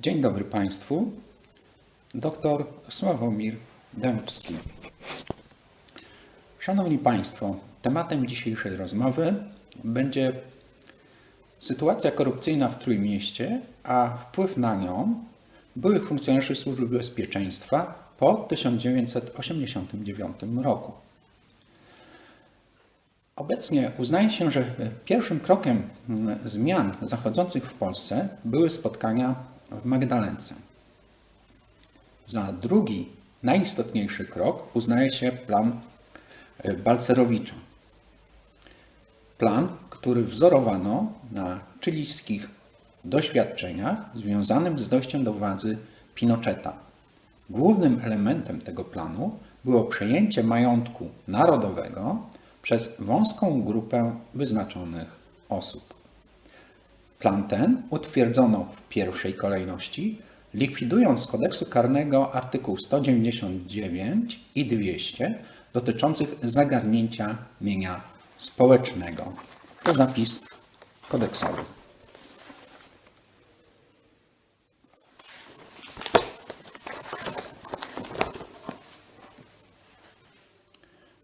Dzień dobry Państwu. Doktor Sławomir Dębski. Szanowni Państwo, tematem dzisiejszej rozmowy będzie sytuacja korupcyjna w Trójmieście, a wpływ na nią byłych funkcjonariuszy Służby Bezpieczeństwa po 1989 roku. Obecnie uznaje się, że pierwszym krokiem mm, zmian zachodzących w Polsce były spotkania w Magdalence. Za drugi, najistotniejszy krok uznaje się plan e, Balcerowicza. Plan, który wzorowano na chilijskich doświadczeniach związanym z dojściem do władzy Pinocheta. Głównym elementem tego planu było przejęcie majątku narodowego przez wąską grupę wyznaczonych osób. Plan ten utwierdzono w pierwszej kolejności, likwidując z kodeksu karnego artykuł 199 i 200 dotyczących zagarnięcia mienia społecznego. To zapis kodeksowy.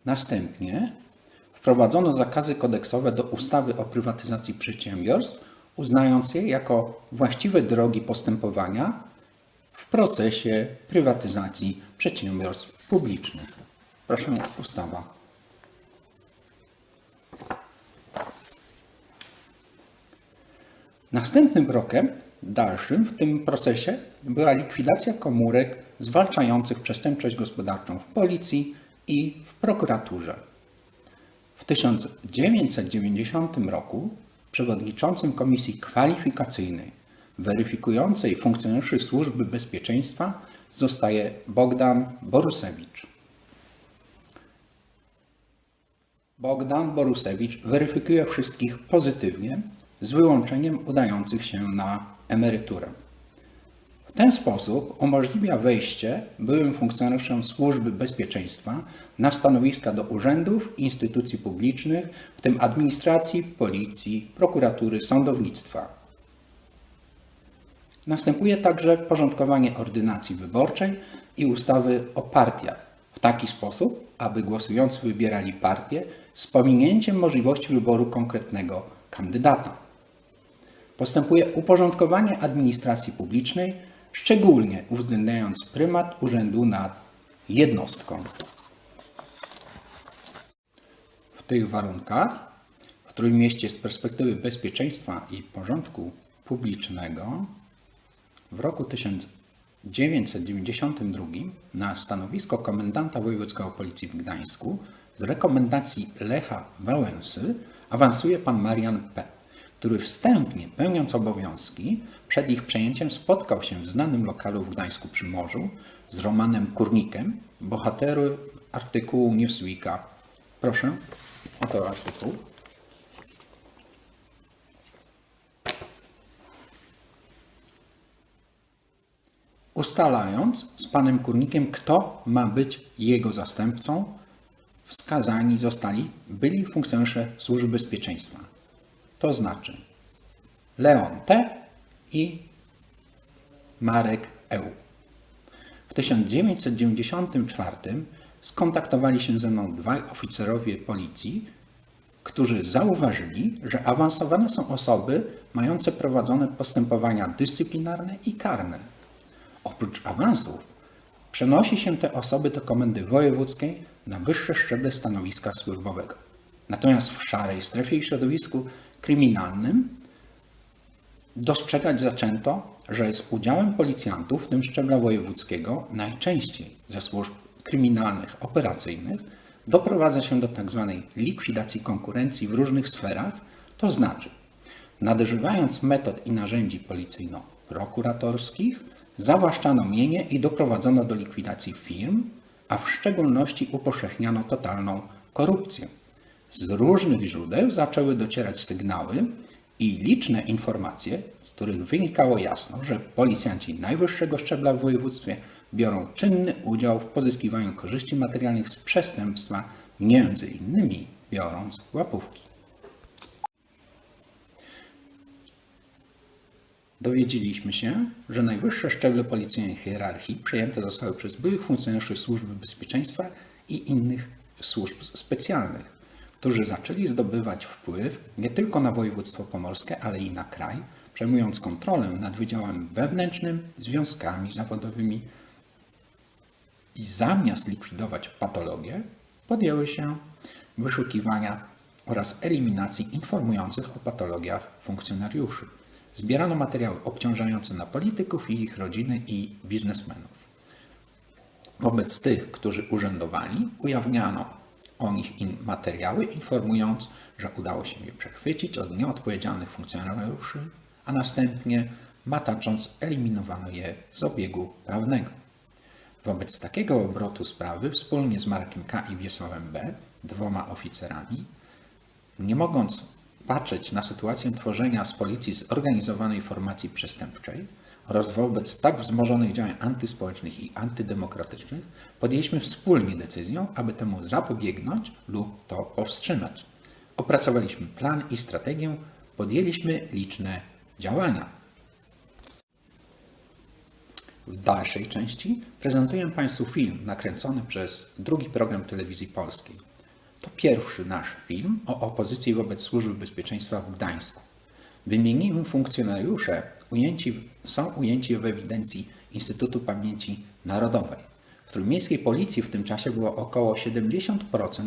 Następnie wprowadzono zakazy kodeksowe do ustawy o prywatyzacji przedsiębiorstw, uznając je jako właściwe drogi postępowania w procesie prywatyzacji przedsiębiorstw publicznych. Proszę, ustawa. Następnym krokiem dalszym w tym procesie była likwidacja komórek zwalczających przestępczość gospodarczą w policji i w prokuraturze. W 1990 roku przewodniczącym Komisji Kwalifikacyjnej weryfikującej funkcjonariuszy Służby Bezpieczeństwa zostaje Bogdan Borusewicz. Bogdan Borusewicz weryfikuje wszystkich pozytywnie, z wyłączeniem udających się na emeryturę. Ten sposób umożliwia wejście byłym funkcjonariuszom służby bezpieczeństwa na stanowiska do urzędów, instytucji publicznych, w tym administracji, policji, prokuratury, sądownictwa. Następuje także porządkowanie ordynacji wyborczej i ustawy o partiach w taki sposób, aby głosujący wybierali partię z pominięciem możliwości wyboru konkretnego kandydata. Postępuje uporządkowanie administracji publicznej, szczególnie uwzględniając prymat urzędu nad jednostką. W tych warunkach w Trójmieście z perspektywy bezpieczeństwa i porządku publicznego w roku 1992 na stanowisko komendanta wojewódzkiego policji w Gdańsku z rekomendacji Lecha Wałęsy awansuje pan Marian P., który wstępnie pełniąc obowiązki przed ich przejęciem spotkał się w znanym lokalu w Gdańsku przy morzu z Romanem Kurnikiem, bohaterem artykułu Newsweeka. Proszę, oto artykuł. ustalając z panem Kurnikiem, kto ma być jego zastępcą, wskazani zostali byli funkcjonariusze Służby Bezpieczeństwa. To znaczy Leon T. i Marek E. W 1994 skontaktowali się ze mną dwaj oficerowie policji, którzy zauważyli, że awansowane są osoby mające prowadzone postępowania dyscyplinarne i karne Oprócz awansów przenosi się te osoby do komendy wojewódzkiej na wyższe szczeble stanowiska służbowego. Natomiast w szarej strefie i środowisku kryminalnym dostrzegać zaczęto, że z udziałem policjantów, w tym szczebla wojewódzkiego, najczęściej ze służb kryminalnych, operacyjnych, doprowadza się do tzw. Tak likwidacji konkurencji w różnych sferach, to znaczy nadużywając metod i narzędzi policyjno-prokuratorskich, zawłaszczano mienie i doprowadzono do likwidacji firm, a w szczególności upowszechniano totalną korupcję. Z różnych źródeł zaczęły docierać sygnały i liczne informacje, z których wynikało jasno, że policjanci najwyższego szczebla w województwie biorą czynny udział w pozyskiwaniu korzyści materialnych z przestępstwa, między innymi biorąc łapówki. dowiedzieliśmy się, że najwyższe szczeble policyjnej hierarchii przejęte zostały przez byłych funkcjonariuszy Służby Bezpieczeństwa i innych służb specjalnych, którzy zaczęli zdobywać wpływ nie tylko na województwo pomorskie, ale i na kraj, przejmując kontrolę nad wydziałem wewnętrznym, związkami zawodowymi i zamiast likwidować patologię, podjęły się wyszukiwania oraz eliminacji informujących o patologiach funkcjonariuszy. Zbierano materiały obciążające na polityków i ich rodziny i biznesmenów. Wobec tych, którzy urzędowali, ujawniano o nich in materiały, informując, że udało się je przechwycić od nieodpowiedzialnych funkcjonariuszy, a następnie matacząc eliminowano je z obiegu prawnego. Wobec takiego obrotu sprawy wspólnie z Markiem K. i Wiesławem B., dwoma oficerami, nie mogąc patrzeć na sytuację tworzenia z policji zorganizowanej formacji przestępczej oraz wobec tak wzmożonych działań antyspołecznych i antydemokratycznych, podjęliśmy wspólnie decyzję, aby temu zapobiegnąć lub to powstrzymać. Opracowaliśmy plan i strategię, podjęliśmy liczne działania. W dalszej części prezentuję Państwu film nakręcony przez drugi program telewizji polskiej. To pierwszy nasz film o opozycji wobec Służby Bezpieczeństwa w Gdańsku. Wymienimy funkcjonariusze ujęci, są ujęci w ewidencji Instytutu Pamięci Narodowej. W trójmiejskiej policji w tym czasie było około 70%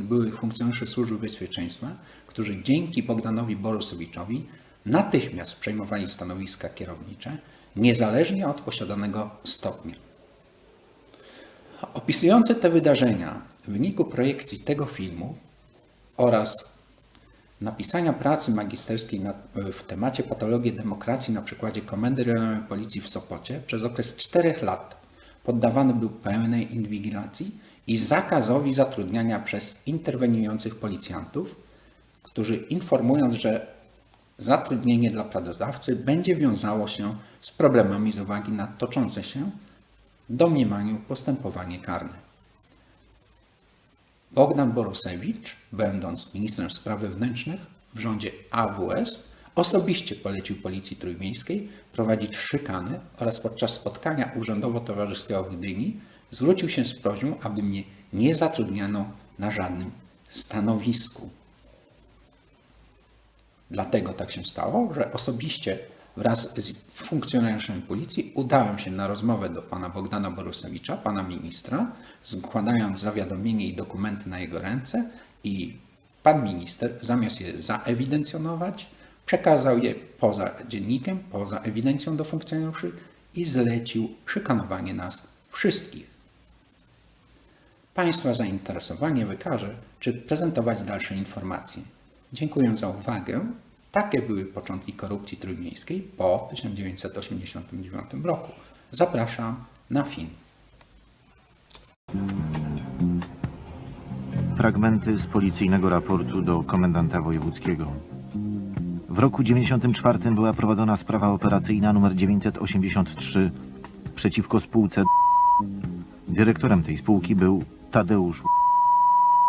byłych funkcjonariuszy Służby Bezpieczeństwa, którzy dzięki Bogdanowi Borusowiczowi natychmiast przejmowali stanowiska kierownicze, niezależnie od posiadanego stopnia. Opisujące te wydarzenia w wyniku projekcji tego filmu oraz napisania pracy magisterskiej na, w temacie patologii demokracji na przykładzie Komendy Rejonowej Policji w Sopocie przez okres czterech lat poddawany był pełnej inwigilacji i zakazowi zatrudniania przez interweniujących policjantów, którzy informując, że zatrudnienie dla pracodawcy będzie wiązało się z problemami z uwagi na toczące się domniemaniu postępowanie karne. Bogdan Borusewicz, będąc ministrem spraw wewnętrznych w rządzie AWS, osobiście polecił Policji Trójmiejskiej prowadzić szykany oraz podczas spotkania urzędowo-towarzyskiego w Gdyni zwrócił się z prośbą, aby mnie nie zatrudniano na żadnym stanowisku. Dlatego tak się stało, że osobiście wraz z funkcjonariuszem policji udałem się na rozmowę do pana Bogdana Borusewicza, pana ministra, składając zawiadomienie i dokumenty na jego ręce i pan minister zamiast je zaewidencjonować, przekazał je poza dziennikiem, poza ewidencją do funkcjonariuszy i zlecił szykanowanie nas wszystkich. Państwa zainteresowanie wykaże, czy prezentować dalsze informacje. Dziękuję za uwagę. Takie były początki korupcji trójmiejskiej po 1989 roku. Zapraszam na film. Fragmenty z policyjnego raportu do komendanta wojewódzkiego. W roku 94 była prowadzona sprawa operacyjna nr 983 przeciwko spółce. Dyrektorem tej spółki był Tadeusz,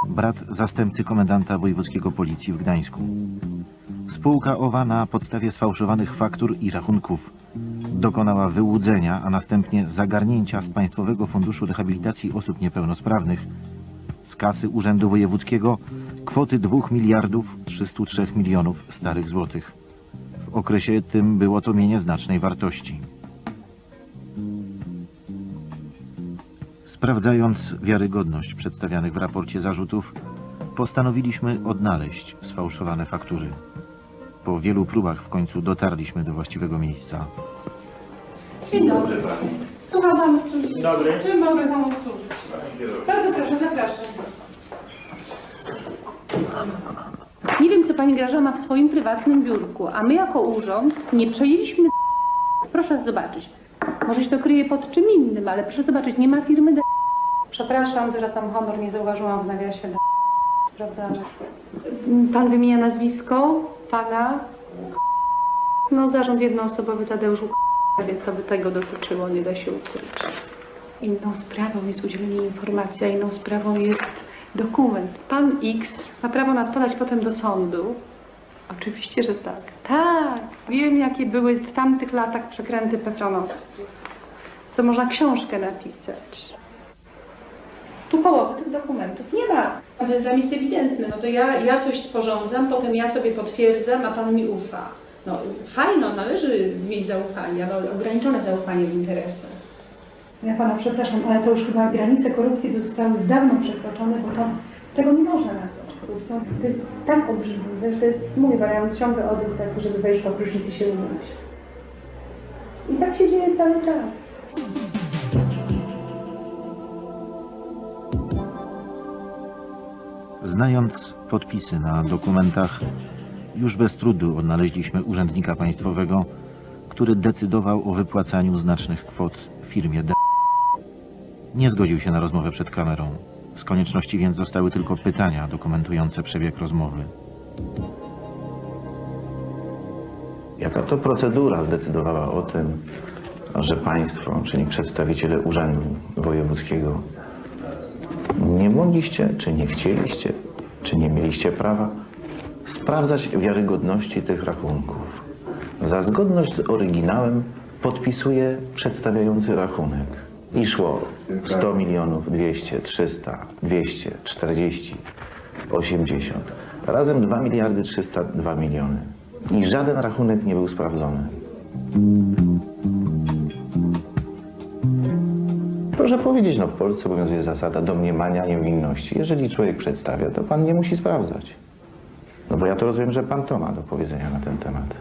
brat zastępcy komendanta wojewódzkiego policji w Gdańsku. Spółka owa na podstawie sfałszowanych faktur i rachunków dokonała wyłudzenia, a następnie zagarnięcia z Państwowego Funduszu Rehabilitacji Osób Niepełnosprawnych z kasy Urzędu Wojewódzkiego kwoty 2 miliardów 303 milionów starych złotych. W okresie tym było to mienie znacznej wartości. Sprawdzając wiarygodność przedstawianych w raporcie zarzutów, postanowiliśmy odnaleźć sfałszowane faktury. Po wielu próbach w końcu dotarliśmy do właściwego miejsca. Dzień dobry. Słucham Panu. Dobry. Czym mogę Panu służyć? Bardzo proszę, zapraszam. Nie wiem, co Pani Graża ma w swoim prywatnym biurku, a my jako urząd nie przejęliśmy Proszę zobaczyć. Może się to kryje pod czym innym, ale proszę zobaczyć, nie ma firmy D. Przepraszam, zwracam honor, nie zauważyłam w nawiasie D. Prawda? Pan wymienia nazwisko Pana? No, zarząd jednoosobowy Tadeusz więc to by tego dotyczyło, nie da się ukryć. Inną sprawą jest udzielenie informacji, a inną sprawą jest dokument. Pan X ma prawo nas podać potem do sądu Oczywiście, że tak. Tak, wiem jakie były w tamtych latach przekręty Petronosów. To można książkę napisać. Tu połowy tych dokumentów nie ma. To jest dla mnie jest ewidentne. No to ja, ja coś sporządzam, potem ja sobie potwierdzam, a Pan mi ufa. No fajno, należy mieć zaufanie, ale ograniczone zaufanie w interesach. Ja pana przepraszam, ale to już chyba granice korupcji zostały dawno przekroczone, bo to, tego nie można nazwać korupcją. To jest tak obrzydliwe, że to jest, mówię, ja mam ciągle odruch taki, żeby wejść po prysznic i się umyć. I tak się dzieje cały czas. Znając podpisy na dokumentach, już bez trudu odnaleźliśmy urzędnika państwowego, który decydował o wypłacaniu znacznych kwot firmie D. Nie zgodził się na rozmowę przed kamerą. Z konieczności więc zostały tylko pytania dokumentujące przebieg rozmowy. Jaka to procedura zdecydowała o tym, że państwo, czyli przedstawiciele Urzędu Wojewódzkiego, nie mogliście, czy nie chcieliście, czy nie mieliście prawa sprawdzać wiarygodności tych rachunków? Za zgodność z oryginałem podpisuje przedstawiający rachunek. I szło 100 milionów, 200, 300, 200, 40, 80. Razem 2 miliardy 302 miliony. I żaden rachunek nie był sprawdzony. Proszę powiedzieć, no w Polsce obowiązuje zasada domniemania niewinności. Jeżeli człowiek przedstawia, to pan nie musi sprawdzać. No bo ja to rozumiem, że pan to ma do powiedzenia na ten temat.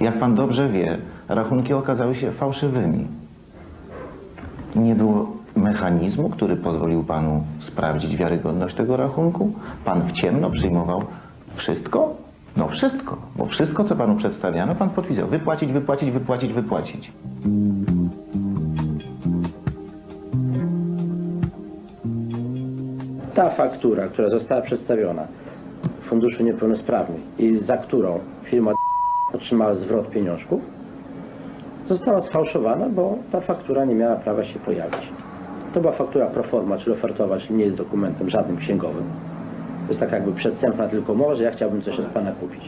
Jak pan dobrze wie, rachunki okazały się fałszywymi. Nie było mechanizmu, który pozwolił panu sprawdzić wiarygodność tego rachunku? Pan w ciemno przyjmował wszystko? No wszystko, bo wszystko, co panu przedstawiano, pan podpisał. Wypłacić, wypłacić, wypłacić, wypłacić. Ta faktura, która została przedstawiona Funduszu Niepełnosprawnych i za którą firma otrzymała zwrot pieniążków, została sfałszowana, bo ta faktura nie miała prawa się pojawić. To była faktura pro forma, czyli ofertowa, czyli nie jest dokumentem żadnym księgowym. To jest tak jakby przedstępna tylko umowa, że ja chciałbym coś od Pana kupić.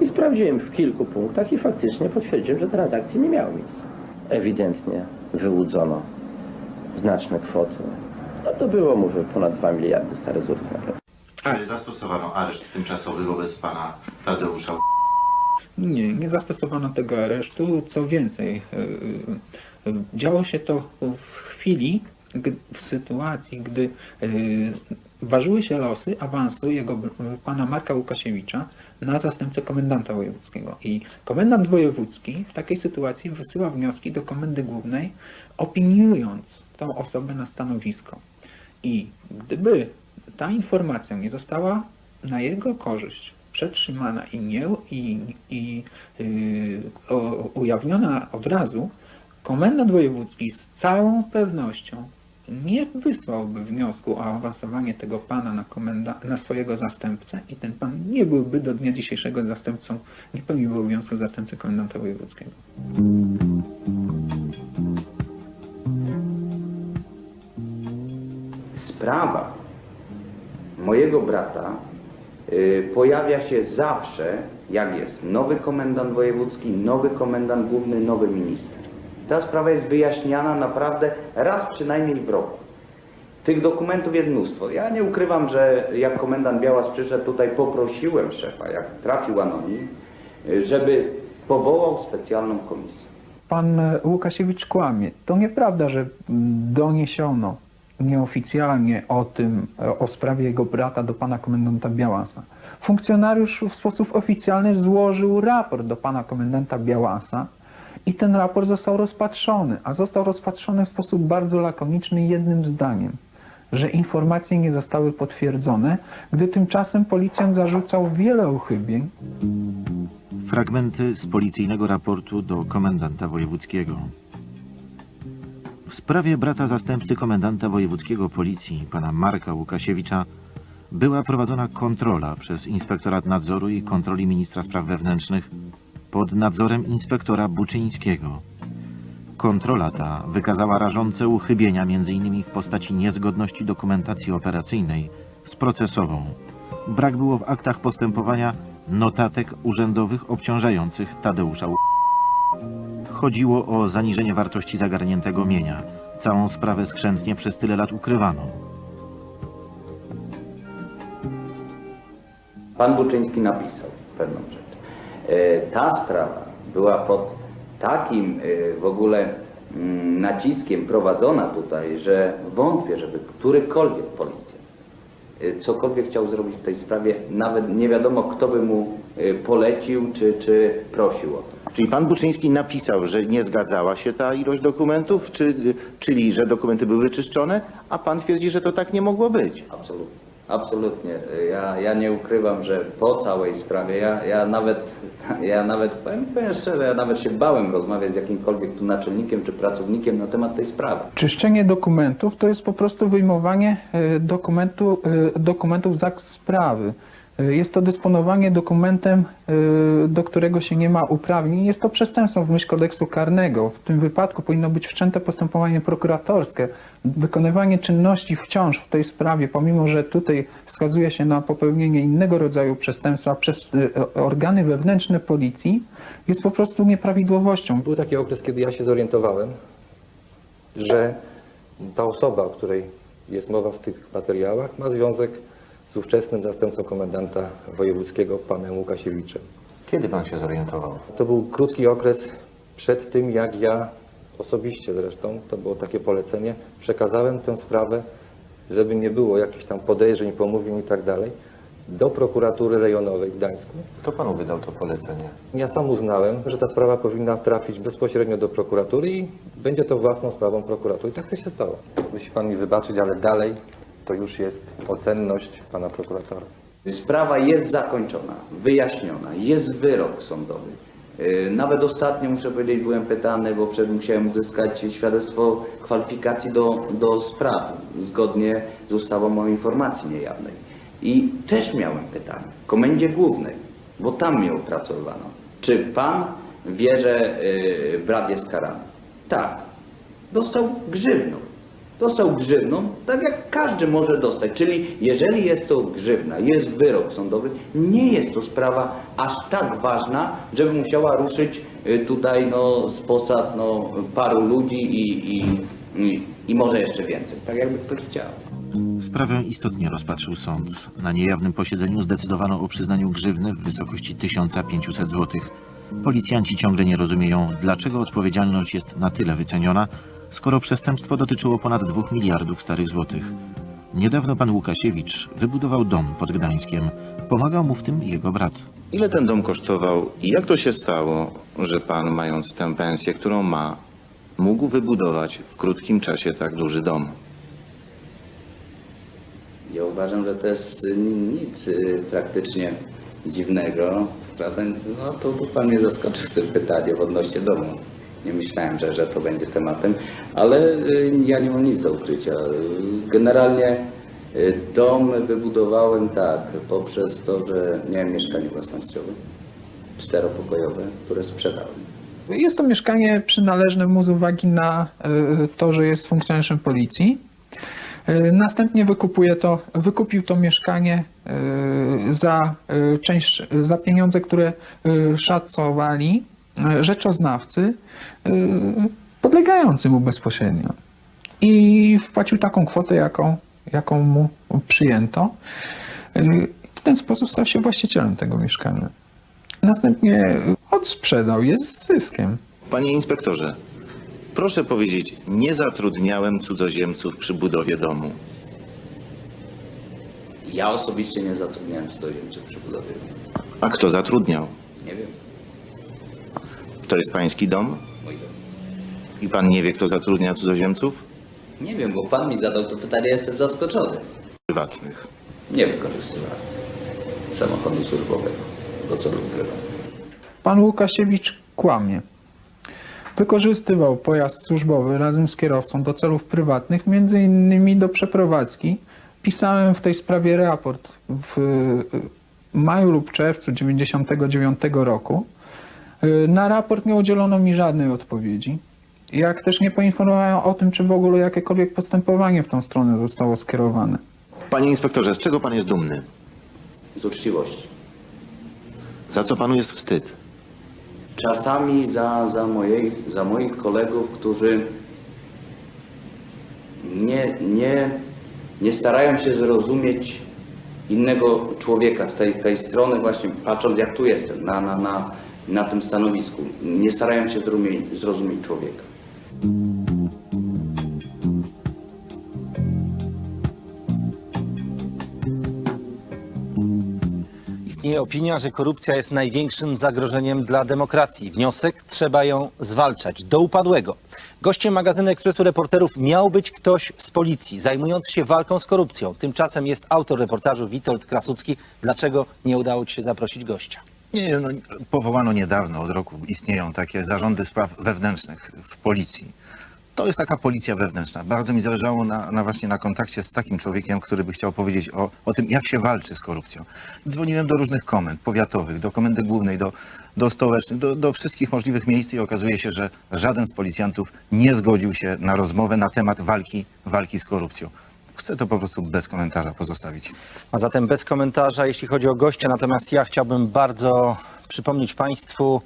I sprawdziłem w kilku punktach i faktycznie potwierdziłem, że transakcje nie miały miejsca. Ewidentnie wyłudzono znaczne kwoty. No to było, mówię, ponad 2 miliardy stare złotych naprawdę. Czy zastosowano areszt tymczasowy wobec pana Tadeusza Nie, nie zastosowano tego aresztu. Co więcej, y, y, działo się to w chwili, w sytuacji, gdy y, ważyły się losy awansu jego pana Marka Łukasiewicza na zastępcę komendanta wojewódzkiego. I komendant wojewódzki w takiej sytuacji wysyła wnioski do komendy głównej, opiniując tą osobę na stanowisko. I gdyby ta informacja nie została na jego korzyść przetrzymana i nie i, i yy, o, ujawniona od razu, komendant wojewódzki z całą pewnością nie wysłałby wniosku o awansowanie tego pana na, komenda, na swojego zastępcę i ten pan nie byłby do dnia dzisiejszego zastępcą, nie pełnił obowiązku zastępcy komendanta wojewódzkiego. sprawa mojego brata y, pojawia się zawsze, jak jest nowy komendant wojewódzki, nowy komendant główny, nowy minister. Ta sprawa jest wyjaśniana naprawdę raz przynajmniej w roku. Tych dokumentów jest mnóstwo. Ja nie ukrywam, że jak komendant Białas przyszedł tutaj, poprosiłem szefa, jak trafił anonim, żeby powołał specjalną komisję. Pan Łukasiewicz kłamie. To nieprawda, że doniesiono nieoficjalnie o tym, o sprawie jego brata do pana komendanta Białasa. Funkcjonariusz w sposób oficjalny złożył raport do pana komendanta Białasa i ten raport został rozpatrzony, a został rozpatrzony w sposób bardzo lakoniczny jednym zdaniem, że informacje nie zostały potwierdzone, gdy tymczasem policjant zarzucał wiele uchybień, Fragmenty z policyjnego raportu do komendanta wojewódzkiego. W sprawie brata zastępcy komendanta wojewódzkiego policji, pana Marka Łukasiewicza, była prowadzona kontrola przez Inspektorat Nadzoru i Kontroli Ministra Spraw Wewnętrznych pod nadzorem inspektora Buczyńskiego. Kontrola ta wykazała rażące uchybienia m.in. w postaci niezgodności dokumentacji operacyjnej z procesową. Brak było w aktach postępowania notatek urzędowych obciążających Tadeusza Ł- Chodziło o zaniżenie wartości zagarniętego mienia. Całą sprawę skrzętnie przez tyle lat ukrywano. Pan Buczyński napisał pewną. E, Ta sprawa była pod takim e, w ogóle mm, naciskiem prowadzona tutaj, że wątpię, żeby którykolwiek policjant e, cokolwiek chciał zrobić w tej sprawie, nawet nie wiadomo kto by mu polecił czy, czy prosił o to. Czyli pan Buczyński napisał, że nie zgadzała się ta ilość dokumentów, czy, czyli że dokumenty były wyczyszczone, a pan twierdzi, że to tak nie mogło być. Absolutnie. Absolutnie. Ja, ja nie ukrywam, że po całej sprawie, ja, ja nawet, ja nawet powiem, powiem szczerze, ja nawet się bałem rozmawiać z jakimkolwiek tu naczelnikiem czy pracownikiem na temat tej sprawy. Czyszczenie dokumentów to jest po prostu wyjmowanie e, dokumentu, e, dokumentów z akt sprawy. Jest to dysponowanie dokumentem, e, do którego się nie ma uprawnień. Jest to przestępstwo w myśl kodeksu karnego. W tym wypadku powinno być wszczęte postępowanie prokuratorskie. Wykonywanie czynności wciąż w tej sprawie, pomimo że tutaj wskazuje się na popełnienie innego rodzaju przestępstwa przez e, organy wewnętrzne policji, jest po prostu nieprawidłowością. Był taki okres, kiedy ja się zorientowałem, że ta osoba, o której jest mowa w tych materiałach, ma związek z ówczesnym zastępcą komendanta wojewódzkiego, panem Łukasiewiczem. Kiedy pan się zorientował? To był krótki okres przed tym, jak ja osobiście zresztą, to było takie polecenie, przekazałem tę sprawę, żeby nie było jakichś tam podejrzeń, pomówień i tak dalej, do prokuratury rejonowej w Gdańsku. Kto panu wydał to polecenie? Ja sam uznałem, że ta sprawa powinna trafić bezpośrednio do prokuratury i będzie to własną sprawą prokuratury. I tak to się stało. Musi pan mi wybaczyć, ale dalej to już jest ocenność pana prokuratora. Sprawa jest zakończona, wyjaśniona, jest wyrok sądowy. Yy, Nawet ostatnio, muszę powiedzieć, byłem pytany, bo przed musiałem uzyskać świadectwo kwalifikacji do, do sprawy, zgodnie z ustawą o informacji niejawnej. I też miałem pytanie w Komendzie Głównej, bo tam mnie opracowywano. Czy pan wie, że yy, brat jest karany? Tak. Dostał grzywną. Dostał grzywną, tak jak każdy może dostać. Czyli jeżeli jest to grzywna, jest wyrok sądowy, nie jest to sprawa aż tak ważna, żeby musiała ruszyć y, tutaj no, z posad no, paru ludzi i, i, i, i może jeszcze więcej. Tak jakby ktoś chciał. Sprawę istotnie rozpatrzył sąd. Na niejawnym posiedzeniu zdecydowano o przyznaniu grzywny w wysokości 1500 zł. Policjanci ciągle nie rozumieją, dlaczego odpowiedzialność jest na tyle wyceniona, skoro przestępstwo dotyczyło ponad 2 miliardów starych złotych. Niedawno pan Łukasiewicz wybudował dom pod Gdańskiem. Pomagał mu w tym jego brat. Ile ten dom kosztował i jak to się stało, że pan, mając tę pensję, którą ma, mógł wybudować w krótkim czasie tak duży dom? Ja uważam, że to jest nic y, praktycznie dziwnego. Co prawda, no to tu pan mnie zaskoczył z tym pytaniem odnośnie domu. Nie myślałem, że, że to będzie tematem, ale y, ja nie mam nic do ukrycia. Generalnie y, dom wybudowałem tak, poprzez to, że miałem mieszkanie własnościowe, czteropokojowe, które sprzedałem. Jest to mieszkanie przynależne mu z uwagi na y, to, że jest funkcjonariuszem policji. Następnie wykupuje to, wykupił to mieszkanie za, y, część, za pieniądze, które y, szacowali y, rzeczoznawcy y, podlegający mu bezpośrednio. I wpłacił taką kwotę, jaką, jaką mu przyjęto. Y, W ten sposób stał się właścicielem tego mieszkania. Następnie odsprzedał je z zyskiem. Panie inspektorze, proszę powiedzieć, nie zatrudniałem cudzoziemców przy budowie domu. Ja osobiście nie zatrudniałem cudzoziemców przy budowie. A kto zatrudniał? Nie wiem, To jest pański dom? mój dom. I pan nie wie, kto zatrudnia cudzoziemców? Nie wiem, bo pan mi zadał to pytanie, jestem zaskoczony. Prywatnych. Nie wykorzystywałem samochodu służbowego do celu ukrywania. Pan Łukasiewicz kłamie. Wykorzystywał pojazd służbowy razem z kierowcą do celów prywatnych, między innymi do przeprowadzki. Pisałem w tej sprawie raport w maju lub czerwcu 1999 roku. Na raport nie udzielono mi żadnej odpowiedzi. Jak też nie poinformowałem o tym, czy w ogóle jakiekolwiek postępowanie w tą stronę zostało skierowane. Panie Panie inspektorze, z czego pan jest dumny? Z uczciwości. Za co panu jest wstyd? Czasami za, za, mojej, za moich kolegów, którzy nie, nie, nie starają się zrozumieć innego człowieka z tej, tej strony, właśnie patrząc jak tu jestem, na, na, na, na tym stanowisku. Nie starają się zrozumieć, zrozumieć człowieka. Istnieje opinia, że korupcja jest największym zagrożeniem dla demokracji. Wniosek trzeba ją zwalczać do upadłego. Gościem magazynu Ekspresu Reporterów miał być ktoś z policji zajmujący się walką z korupcją. Tymczasem jest autor reportażu Witold Krasucki. Dlaczego nie udało ci się zaprosić gościa? Nie, no, powołano niedawno, od roku istnieją takie zarządy spraw wewnętrznych w policji. To jest taka policja wewnętrzna. Bardzo mi zależało na, na właśnie na kontakcie z takim człowiekiem, który by chciał powiedzieć o, o tym, jak się walczy z korupcją. Dzwoniłem do różnych komend powiatowych, do komendy głównej, do, do stołecznych, do, do wszystkich możliwych miejsc i okazuje się, że żaden z policjantów nie zgodził się na rozmowę na temat walki, walki z korupcją. Chcę to po prostu bez komentarza pozostawić. A zatem bez komentarza, jeśli chodzi o gościa. Natomiast ja chciałbym bardzo przypomnieć Państwu,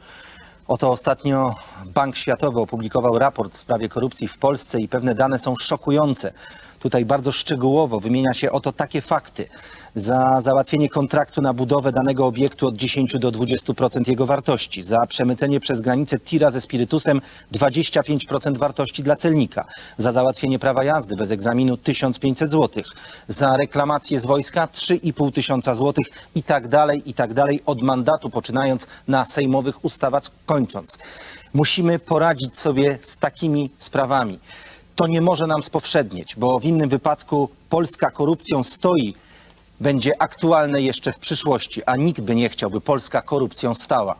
oto ostatnio Bank Światowy opublikował raport w sprawie korupcji w Polsce i pewne dane są szokujące. Tutaj bardzo szczegółowo wymienia się oto takie fakty. Za załatwienie kontraktu na budowę danego obiektu od 10 do 20% jego wartości. Za przemycenie przez granicę tira ze spirytusem 25% wartości dla celnika. Za załatwienie prawa jazdy bez egzaminu 1500 zł. Za reklamację z wojska 3,5 tysiąca złotych i tak dalej, i tak dalej. Od mandatu poczynając na sejmowych ustawach kończąc. Musimy poradzić sobie z takimi sprawami. To nie może nam spowszednieć, bo w innym wypadku Polska korupcją stoi, będzie aktualne jeszcze w przyszłości, a nikt by nie chciał, by Polska korupcją stała.